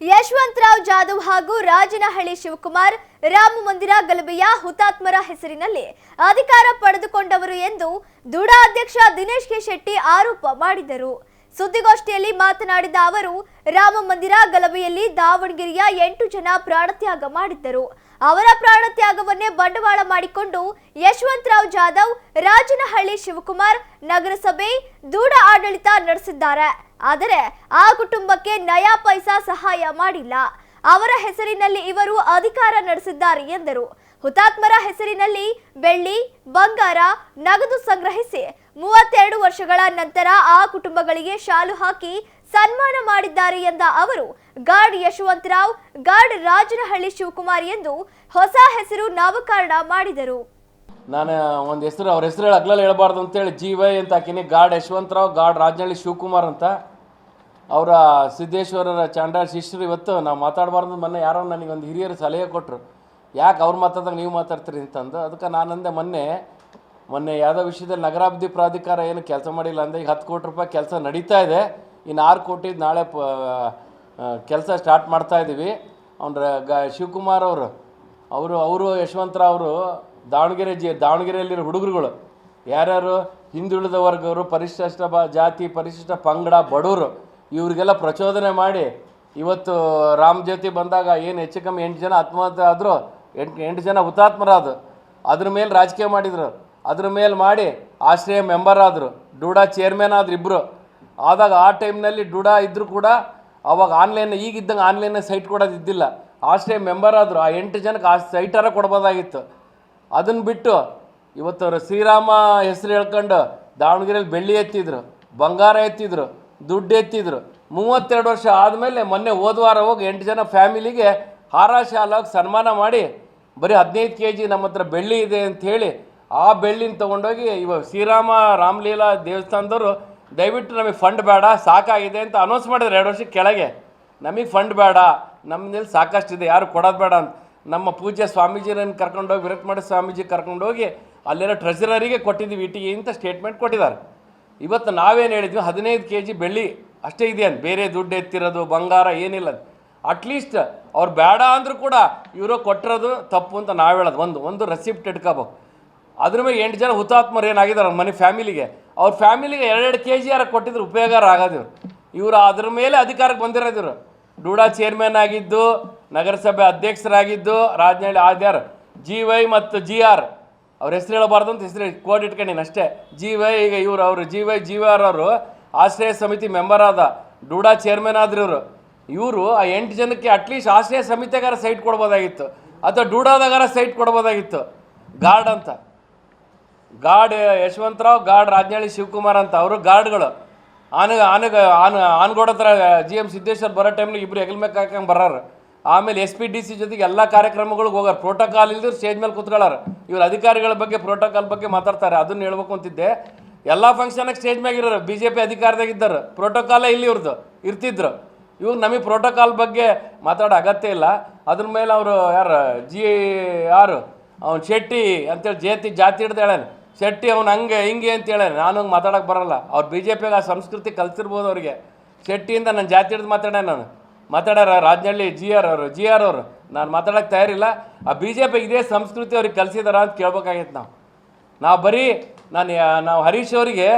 ಯಶವಂತರಾವ್ ಜಾಧವ್ ಹಾಗೂ ರಾಜನಹಳ್ಳಿ ಶಿವಕುಮಾರ್, ರಾಮ ಮಂದಿರ ಗಲಭೆಯ ಹುತಾತ್ಮರ ಹೆಸರಿನಲ್ಲಿ ಅಧಿಕಾರ ಪಡೆದುಕೊಂಡವರು ಎಂದು ದುಡಾ ಅಧ್ಯಕ್ಷ ದಿನೇಶ್ ಕೆ ಶೆಟ್ಟಿ ಆರೋಪ ಮಾಡಿದರು. ಸುದ್ದಿಗೋಷ್ಠಿಯಲ್ಲಿ ಮಾತನಾಡಿದ ಅವರು, ರಾಮ ಮಂದಿರ ಗಲಭೆಯಲ್ಲಿ ದಾವಣಗೆರೆಯ ಎಂಟು ಜನ ಪ್ರಾಣತ್ಯಾಗ ಮಾಡಿದ್ದರು. ಅವರ ಪ್ರಾಣತ್ಯಾಗವನ್ನೇ ಬಂಡವಾಳ ಮಾಡಿಕೊಂಡು ಯಶವಂತರಾವ್ ಜಾಧವ್, ರಾಜನಹಳ್ಳಿ ಶಿವಕುಮಾರ್ ನಗರಸಭೆ ದೂಡ ಆಡಳಿತ ನಡೆಸಿದ್ದಾರೆ. ಆದರೆ ಆ ಕುಟುಂಬಕ್ಕೆ ನಯಾ ಪೈಸಾ ಸಹಾಯ ಮಾಡಿಲ್ಲ. ಅವರ ಹೆಸರಿನಲ್ಲಿ ಇವರು ಅಧಿಕಾರ ನಡೆಸಿದ್ದಾರೆ ಎಂದರು. ಹುತಾತ್ಮರ ಹೆಸರಿನಲ್ಲಿ ಬೆಳ್ಳಿ, ಬಂಗಾರ ನಗದು ಸಂಗ್ರಹಿಸಿ ಮೂವತ್ತೆರಡು ವರ್ಷಗಳ ನಂತರ ಆ ಕುಟುಂಬಗಳಿಗೆ ಶಾಲು ಹಾಕಿ ಸನ್ಮಾನ ಮಾಡಿದ್ದಾರೆ ಎಂದ ಅವರು ಗಾರ್ಡ್ ಯಶವಂತರಾವ್ ಗಾರ್ಡ್ ರಾಜನಹಳ್ಳಿ ಶಿವಕುಮಾರ್ ಎಂದು ಹೊಸ ಹೆಸರು ನಾಮಕರಣ ಮಾಡಿದರು. ನಾನು ಒಂದು ಹೆಸರು, ಅವ್ರ ಹೆಸರು ಹೇಳಿ ಅಗ್ಲಲ್ಲಿ ಹೇಳ್ಬಾರ್ದು ಅಂತೇಳಿ ಜಿ ವೈ ಅಂತ ಹಾಕಿನಿ ಗಾರ್ಡ್ ಯಶವಂತರಾವ್ ಗಾರ್ಡ್ ರಾಜನಹಳ್ಳಿ ಶಿವಕುಮಾರ್ ಅಂತ. ಅವರ ಸಿದ್ದೇಶ್ವರರ ಚಾಂಡಾಳ್ ಶಿಷ್ಯರು ಇವತ್ತು ನಾವು ಮಾತಾಡಬಾರ್ದು ಮೊನ್ನೆ ಯಾರೋ ನನಗೆ ಒಂದು ಹಿರಿಯರು ಸಲಹೆ ಕೊಟ್ಟರು ಯಾಕೆ ಅವ್ರು ಮಾತಾಡ್ದಾಗ ನೀವು ಮಾತಾಡ್ತೀರಿ ಅಂತಂದು. ಅದಕ್ಕೆ ನಾನಂದೆ ಮೊನ್ನೆ ಮೊನ್ನೆ ಯಾವುದೋ ವಿಷಯದಲ್ಲಿ ನಗರಾಭಿವೃದ್ಧಿ ಪ್ರಾಧಿಕಾರ ಏನು ಕೆಲಸ ಮಾಡಿಲ್ಲ ಅಂದರೆ ಈಗ ಹತ್ತು ಕೋಟಿ ರೂಪಾಯಿ ಕೆಲಸ ನಡೀತಾ ಇದೆ. ಇನ್ನು ಆರು ಕೋಟಿ ನಾಳೆ ಪ ಕೆಲಸ ಸ್ಟಾರ್ಟ್ ಮಾಡ್ತಾ ಇದ್ದೀವಿ. ಅವ್ರ ಗ, ಶಿವಕುಮಾರ್ ಅವರು ಅವರು ಅವರು ಯಶವಂತರಾವ್ ಅವರು, ದಾವಣಗೆರೆ ಜಿ, ದಾವಣಗೆರೆಯಲ್ಲಿರೋ ಹುಡುಗರುಗಳು, ಯಾರ್ಯಾರು ಹಿಂದುಳಿದ ವರ್ಗವರು ಪರಿಶಿಷ್ಟ ಬ, ಜಾತಿ, ಪರಿಶಿಷ್ಟ ಪಂಗಡ ಬಡವರು ಇವರಿಗೆಲ್ಲ ಪ್ರಚೋದನೆ ಮಾಡಿ, ಇವತ್ತು ರಾಮ್ ಜ್ಯೋತಿ ಬಂದಾಗ ಏನು ಹೆಚ್ಚು ಕಮ್ಮಿ ಎಂಟು ಜನ ಆತ್ಮಹತ್ಯೆ ಆದರು, ಎಂಟು ಎಂಟು ಜನ ಹುತಾತ್ಮರಾದರು, ಅದ್ರ ಮೇಲೆ ರಾಜಕೀಯ ಮಾಡಿದರು, ಅದ್ರ ಮೇಲೆ ಮಾಡಿ ಆಶ್ರಯ ಮೆಂಬರ್ ಆದರು, ಡೂಡಾ ಚೇರ್ಮನ್ ಆದ್ರು ಇಬ್ಬರು ಆದಾಗ ಆ ಟೈಮ್ನಲ್ಲಿ ಡುಡಾ ಇದ್ದರೂ ಕೂಡ ಅವಾಗ ಆನ್ಲೈನ್ ಈಗಿದ್ದಂಗೆ ಆನ್ಲೈನ್ ಸೈಟ್ ಕೊಡೋದು ಇದ್ದಿಲ್ಲ ಆಶ್ರಯ ಮೆಂಬರ್ ಆದರು. ಆ ಎಂಟು ಜನಕ್ಕೆ ಆ ಸೈಟಾರ ಕೊಡ್ಬೋದಾಗಿತ್ತು. ಅದನ್ನು ಬಿಟ್ಟು ಇವತ್ತು ಶ್ರೀರಾಮ ಹೆಸರು ಹೇಳ್ಕೊಂಡು ದಾವಣಗೆರೆಯಲ್ಲಿ ಬೆಳ್ಳಿ ಎತ್ತಿದ್ರು, ಬಂಗಾರ ಎತ್ತಿದ್ರು, ದುಡ್ಡು ಎತ್ತಿದ್ರು. ಮೂವತ್ತೆರಡು ವರ್ಷ ಆದಮೇಲೆ ಮೊನ್ನೆ ಹೋದ ವಾರ ಹೋಗಿ ಎಂಟು ಜನ ಫ್ಯಾಮಿಲಿಗೆ ಹಾರ ಶಾಲಾಗಿ ಸನ್ಮಾನ ಮಾಡಿ ಬರೀ ಹದಿನೈದು ಕೆ ಜಿ ನಮ್ಮ ಹತ್ರ ಬೆಳ್ಳಿ ಇದೆ ಅಂತ ಹೇಳಿ ಆ ಬೆಳ್ಳಿನ ತೊಗೊಂಡೋಗಿ ಇವಾಗ ಶ್ರೀರಾಮ ರಾಮಲೀಲಾ ದೇವಸ್ಥಾನದವರು ದಯವಿಟ್ಟು ನಮಗೆ ಫಂಡ್ ಬೇಡ, ಸಾಕಾಗಿದೆ ಅಂತ ಅನೌನ್ಸ್ ಮಾಡಿದ್ರು ಎರಡು ವರ್ಷಕ್ಕೆ ಕೆಳಗೆ. ನಮಗೆ ಫಂಡ್ ಬೇಡ ನಮ್ಮಲ್ಲಿ ಸಾಕಷ್ಟಿದೆ, ಯಾರು ಕೊಡೋದು ಬೇಡ ಅಂತ. ನಮ್ಮ ಪೂಜ್ಯ ಸ್ವಾಮೀಜಿನನ್ನು ಕರ್ಕೊಂಡೋಗಿ ಮಾಡಿ ಸ್ವಾಮೀಜಿ ಕರ್ಕೊಂಡೋಗಿ ಅಲ್ಲಿರೋ ಟ್ರೆಜರರಿಗೆ ಕೊಟ್ಟಿದ್ದೀವಿ, ಇಟ್ಟಿಗೆ ಅಂತ ಸ್ಟೇಟ್ಮೆಂಟ್ ಕೊಟ್ಟಿದ್ದಾರೆ. ಇವತ್ತು ನಾವೇನು ಹೇಳಿದ್ವಿ, ಹದಿನೈದು ಕೆ ಜಿ ಬೆಳ್ಳಿ ಅಷ್ಟೇ ಇದೆ ಬೇರೆ ದುಡ್ಡು ಎತ್ತಿರೋದು, ಬಂಗಾರ ಏನಿಲ್ಲ ಅಟ್ಲೀಸ್ಟ್ ಅವ್ರು ಬೇಡ ಅಂದರೂ ಕೂಡ ಇವರು ಕೊಟ್ಟಿರೋದು ತಪ್ಪು ಅಂತ ನಾವು ಹೇಳೋದು. ಒಂದು ಒಂದು ರೆಸಿಪ್ಟ್ ಇಟ್ಕೋಬೇಕು. ಅದ್ರ ಮೇಲೆ ಎಂಟು ಜನ ಹುತಾತ್ಮರು ಏನಾಗಿದ್ದಾರೆ ಮನೆ ಫ್ಯಾಮಿಲಿಗೆ. ಅವ್ರ ಫ್ಯಾಮಿಲಿಗೆ ಎರಡೆರಡು ಕೆ ಜಿ ಯಾರ ಕೊಟ್ಟಿದ್ರು ಉಪಯೋಗಾರ ಆಗೋದಿವ್ರು ಇವರು ಅದ್ರ ಮೇಲೆ ಅಧಿಕಾರಕ್ಕೆ ಬಂದಿರೋದಿವ್ರು. ಡೂಡಾ ಚೇರ್ಮನ್ ಆಗಿದ್ದು, ನಗರಸಭೆ ಅಧ್ಯಕ್ಷರಾಗಿದ್ದು, ರಾಜನಹಳ್ಳಿ ಆದ್ಯಾರ್ ಜಿ ವೈ ಮತ್ತು ಜಿ ಆರ್ ಅವ್ರ ಹೆಸರು ಹೇಳಬಾರ್ದು ಅಂತ ಹೆಸರು ಕೋಡ್ ಇಟ್ಕೊಂಡಿನಿ ಅಷ್ಟೇ. ಜಿ ವೈ ಈಗ ಇವರು, ಅವರು ಜಿ ವೈ ಜಿ ಆರ್ ಅವರು ಆಶ್ರಯ ಸಮಿತಿ ಮೆಂಬರ್ ಆದ ಡೂಡಾ ಚೇರ್ಮನ್ ಆದ್ರು ಇವರು. ಇವರು ಆ ಎಂಟು ಜನಕ್ಕೆ ಅಟ್ಲೀಸ್ಟ್ ಆಶ್ರಯ ಸಮಿತಿಗಾರ ಸೈಟ್ ಕೊಡ್ಬೋದಾಗಿತ್ತು. ಅಥವಾ ಡೂಡಾದಾಗಾರ ಸೈಟ್ ಕೊಡ್ಬೋದಾಗಿತ್ತು. ಗಾರ್ಡ್ ಅಂತ. ಗಾರ್ಡ್ ಯಶವಂತರಾವ್ ಗಾರ್ಡ್ ರಾಜನಹಳ್ಳಿ ಶಿವಕುಮಾರ್ ಅಂತ ಅವರು ಗಾರ್ಡ್ಗಳು ಆನೆ ಆನೆಗ ಆನ್, ಆನ್ಗೋಡ ಹತ್ರ ಜಿ ಎಂ ಸಿದ್ದೇಶ್ವರ್ ಬರೋ ಟೈಮ್ಲಿ ಇಬ್ಬರು ಹೆಗಲ್ ಮೇಲೆ ಹಾಕಂಗೆ ಬರಾರ ಆಮೇಲೆ ಎಸ್ ಪಿ ಡಿ ಸಿ ಜೊತೆಗೆ ಎಲ್ಲ ಕಾರ್ಯಕ್ರಮಗಳಿಗೆ ಹೋಗಾರ ಪ್ರೋಟೋಕಾಲ್ ಇಲ್ದಿರು ಸ್ಟೇಜ್ ಮೇಲೆ ಕೂತ್ಕೊಳ್ಳಾರ ಇವ್ರು ಅಧಿಕಾರಿಗಳ ಬಗ್ಗೆ ಪ್ರೋಟೋಕಾಲ್ ಬಗ್ಗೆ ಮಾತಾಡ್ತಾರೆ. ಅದನ್ನು ಹೇಳ್ಬೇಕು ಅಂತಿದ್ದೆ. ಎಲ್ಲ ಫಂಕ್ಷನಾಗ ಸ್ಟೇಜ್ ಮ್ಯಾಗಿರೋರು ಬಿ ಜೆ ಪಿ ಅಧಿಕಾರದಾಗಿದ್ದರು ಪ್ರೋಟೋಕಾಲೇ ಇಲ್ಲಿ ಇವ್ರದ್ದು ಇರ್ತಿದ್ರು. ಇವ್ರು ನಮಗೆ ಪ್ರೋಟೋಕಾಲ್ ಬಗ್ಗೆ ಮಾತಾಡೋ ಅಗತ್ಯ ಇಲ್ಲ. ಅದ್ರ ಮೇಲೆ ಅವರು ಯಾರು, ಜಿ, ಯಾರು? ಅವ್ನು ಶೆಟ್ಟಿ ಅಂತೇಳಿ ಜಾತಿ ಜಾತಿ ಹಿಡ್ದು ಹೇಳೇನೆ. ಶೆಟ್ಟಿ ಅವ್ನು ಹಂಗೆ, ಹಿಂಗೆ ಅಂತ ಹೇಳ ನಾನು ಹಂಗೆ ಮಾತಾಡೋಕೆ ಬರೋಲ್ಲ. ಅವ್ರು ಬಿ ಜೆ ಪಿಗೆ ಆ ಸಂಸ್ಕೃತಿ ಕಲ್ತಿರ್ಬೋದು ಅವ್ರಿಗೆ. ಶೆಟ್ಟಿಯಿಂದ ನನ್ನ ಜಾತಿ ಹಿಡಿದು ಮಾತಾಡೇ ನಾನು. ಮಾತಾಡ್ಯಾರ ರಾಜನಹಳ್ಳಿ ಜಿ ಆರ್ ಅವರು ಜಿ ಆರ್ ಅವರು. ನಾನು ಮಾತಾಡೋಕೆ ತಯಾರಿಲ್ಲ. ಆ ಬಿ ಜೆ ಪಿ ಇದೇ ಸಂಸ್ಕೃತಿ ಅವ್ರಿಗೆ ಕಲಿಸಿದಾರ ಅಂತ ಕೇಳ್ಬೇಕಾಗಿತ್ತು ನಾವು. ನಾವು ಬರೀ, ನಾನು ನಾವು ಹರೀಶ್ ಅವರಿಗೆ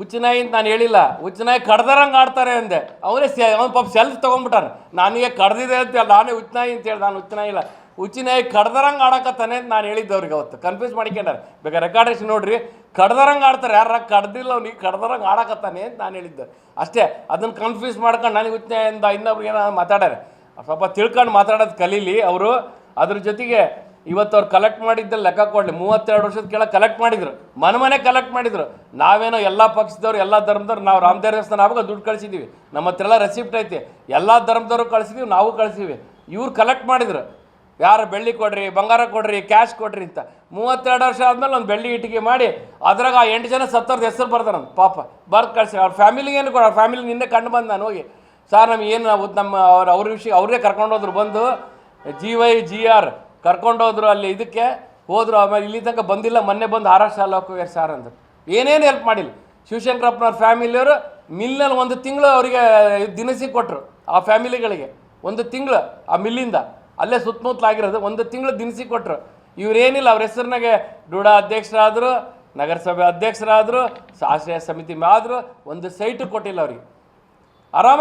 ಹುಚ್ಚನಾಯಿ ಅಂತ ನಾನು ಹೇಳಿಲ್ಲ. ಹುಚ್ಚನಾಯಿ ಕಡ್ದಾರಂಗೆ ಆಡ್ತಾರೆ ಅಂದೆ. ಅವರೇ ಸೆ, ಅವ್ನು ಪಾಪ ಸೆಲ್ಫ್ ತೊಗೊಂಡ್ಬಿಟ್ಟಾರೆ. ನನಗೆ ಕಡ್ದಿದೆ ಅಂತ ನಾನೇ ಹುಚ್ಚನಾಯಿ ಅಂತ ಹೇಳಿ, ನಾನು ಹುಚ್ಚನಾಯಿ ಇಲ್ಲ. ಹುಚ್ಚಿನಾಯಿ ಕಡ್ದರಂಗೆ ಆಡಕತ್ತಾನೆ ಅಂತ ನಾನು ಹೇಳಿದ್ದೆ ಅವ್ರಿಗೆ ಅವತ್ತು. ಕನ್ಫ್ಯೂಸ್ ಮಾಡ್ಕೊಂಡಾರೆ. ಬೇಕಾದ್ರೆ ರೆಕಾರ್ಡೇಶನ್ ನೋಡ್ರಿ. ಕಡ್ದರಂಗೆ ಆಡ್ತಾರೆ. ಯಾರ ಕಡ್ದಿಲ್ಲ ಅವ್ನಿಗೆ ಕಡ್ದರಂಗೆ ಆಡಕತ್ತಾನೆ ಅಂತ ನಾನು ಹೇಳಿದ್ದೆ. ಅಷ್ಟೇ, ಅದನ್ನು ಕನ್ಫ್ಯೂಸ್ ಮಾಡ್ಕೊಂಡು ನನಗೆ ಉಚ್ಚಿನಾಯಿಂದ ಇನ್ನೊಬ್ರಿಗೆ ಏನೋ ಮಾತಾಡ್ಯಾರೆ. ಸ್ವಲ್ಪ ತಿಳ್ಕೊಂಡು ಮಾತಾಡೋದು ಕಲೀಲಿ ಅವರು. ಅದ್ರ ಜೊತೆಗೆ ಇವತ್ತು ಅವ್ರು ಕಲೆಕ್ಟ್ ಮಾಡಿದ್ದ ಲೆಕ್ಕ ಕೊಡಲಿ. ಮೂವತ್ತೆರಡು ವರ್ಷದ ಕೆಳಗೆ ಕಲೆಕ್ಟ್ ಮಾಡಿದ್ರು. ಮನೆ ಮನೆ ಕಲೆಕ್ಟ್ ಮಾಡಿದ್ರು. ನಾವೇನೋ ಎಲ್ಲ ಪಕ್ಷದವ್ರು, ಎಲ್ಲ ಧರ್ಮದವ್ರು, ನಾವು ರಾಮ ದೇವಸ್ಥಾನ ಆವಾಗ ದುಡ್ಡು ಕಳಿಸಿದ್ದೀವಿ ನಮ್ಮ ಹತ್ರ ಎಲ್ಲ ರೆಸಿಪ್ಟ್ ಐತಿ. ಎಲ್ಲ ಧರ್ಮದವ್ರು ಕಳಿಸಿದ್ದೀವಿ ನಾವು ಕಳಿಸಿವಿ ಇವ್ರು ಕಲೆಕ್ಟ್ ಮಾಡಿದ್ರು. ಯಾರು ಬೆಳ್ಳಿ ಕೊಡ್ರಿ, ಬಂಗಾರ ಕೊಡ್ರಿ ಕ್ಯಾಶ್ ಕೊಡ್ರಿ ಅಂತ. ಮೂವತ್ತೆರಡು ವರ್ಷ ಆದ್ಮೇಲೆ ಒಂದು ಬೆಳ್ಳಿ ಇಟ್ಟಿಗೆ ಮಾಡಿ, ಅದ್ರಾಗ ಆ ಎಂಟು ಜನ ಸತ್ತರ್ದು ಹೆಸರು ಬರ್ತಾರೆ ಅಂತ ಪಾಪ. ಬರ್ದು ಕಳಿಸಿ, ಅವ್ರ ಫ್ಯಾಮಿಲಿಗೆ ಏನು ಕೊಡ, ಅವ್ರ ಫ್ಯಾಮಿಲಿ ನಿನ್ನೆ ಕಂಡು ಬಂದು ನಾನು ಹೋಗಿ. ಸರ್, ನಮ್ಗೆ ಏನು ನಮ್ಮ ಅವ್ರ ಅವ್ರ ವಿಷಯ, ಅವರೇ ಕರ್ಕೊಂಡೋದ್ರು ಬಂದು ಜಿ ವೈ ಜಿ ಆರ್ ಕರ್ಕೊಂಡೋದ್ರು ಅಲ್ಲಿ ಇದಕ್ಕೆ, ಹೋದರು, ಆಮೇಲೆ ಇಲ್ಲಿ ತನಕ ಬಂದಿಲ್ಲ, ಮೊನ್ನೆ ಬಂದು ಆರಾಷ್ಟ್ರ ಆರ್ ಶಾಲೆ ಹೋಗ್ಯಾರ ಸರ್ ಅಂದರು. ಏನೇನು ಹೆಲ್ಪ್ ಮಾಡಿಲ್ಲ. ಶಿವಶಂಕರಪ್ಪನವ್ರ ಫ್ಯಾಮಿಲಿಯವರು ಮಿಲ್ನಲ್ಲಿ ಒಂದು ತಿಂಗಳು ಅವರಿಗೆ ದಿನಸಿ ಕೊಟ್ಟರು ಆ ಫ್ಯಾಮಿಲಿಗಳಿಗೆ ಒಂದು ತಿಂಗಳು ಆ ಮಿಲ್ಲಿಂದ. ಅಲ್ಲೇ ಸುತ್ತಮುತ್ತಲಾಗಿರೋದು. ಒಂದು ತಿಂಗಳು ದಿನಸಿ ಕೊಟ್ಟರು ಇವರೇನಿಲ್ಲ, ಅವ್ರ ಹೆಸರಿನಾಗೆ ಡೂಡಾ ಅಧ್ಯಕ್ಷರಾದರು, ನಗರಸಭೆ ಅಧ್ಯಕ್ಷರಾದರು ಆಶ್ರಯ ಸಮಿತಿ ಆದರು ಒಂದು ಸೈಟು ಕೊಟ್ಟಿಲ್ಲ ಅವ್ರಿಗೆ. ಆರಾಮ